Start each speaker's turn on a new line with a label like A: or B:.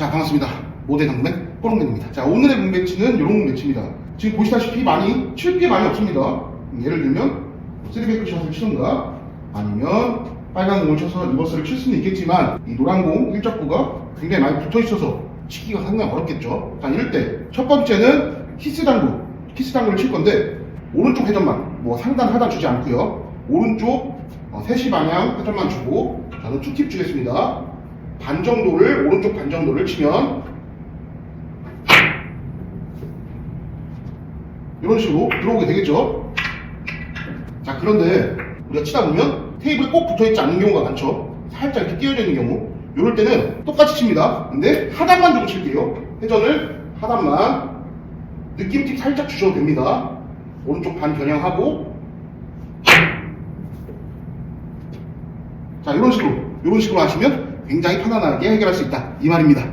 A: 자 반갑습니다. 모델 당구맨 뽀롱맨입니다. 자 오늘의 문매치는 이런 매치입니다. 지금 보시다시피 많이 칠 게 많이 없습니다. 음, 예를 들면 쓰리베이크 샷을 치던가 아니면 빨간 공을 쳐서 리버스를 칠 수는 있겠지만 이 노란 공 일적구가 굉장히 많이 붙어 있어서 치기가 상당히 어렵겠죠? 자 이럴 때 첫 번째는 키스 당구 키스 당구를 칠 건데 오른쪽 회전만 뭐 상단 하단 주지 않고요. 오른쪽 어, 3시 방향 회전만 주고 저는 투팁 주겠습니다 반 정도를 오른쪽 반 정도를 치면 이런 식으로 들어오게 되겠죠? 자 그런데 우리가 치다 보면 테이블에 꼭 붙어있지 않는 경우가 많죠. 살짝 이렇게 끼어져 있는 경우. 이럴 때는 똑같이 칩니다. 근데 하단만 주고 칠게요. 회전을 하단만 느낌 틱 살짝 주셔도 됩니다. 오른쪽 반 겨냥하고. 자 이런 식으로 이런 식으로 하시면 굉장히 편안하게 해결할 수 있다. 이 말입니다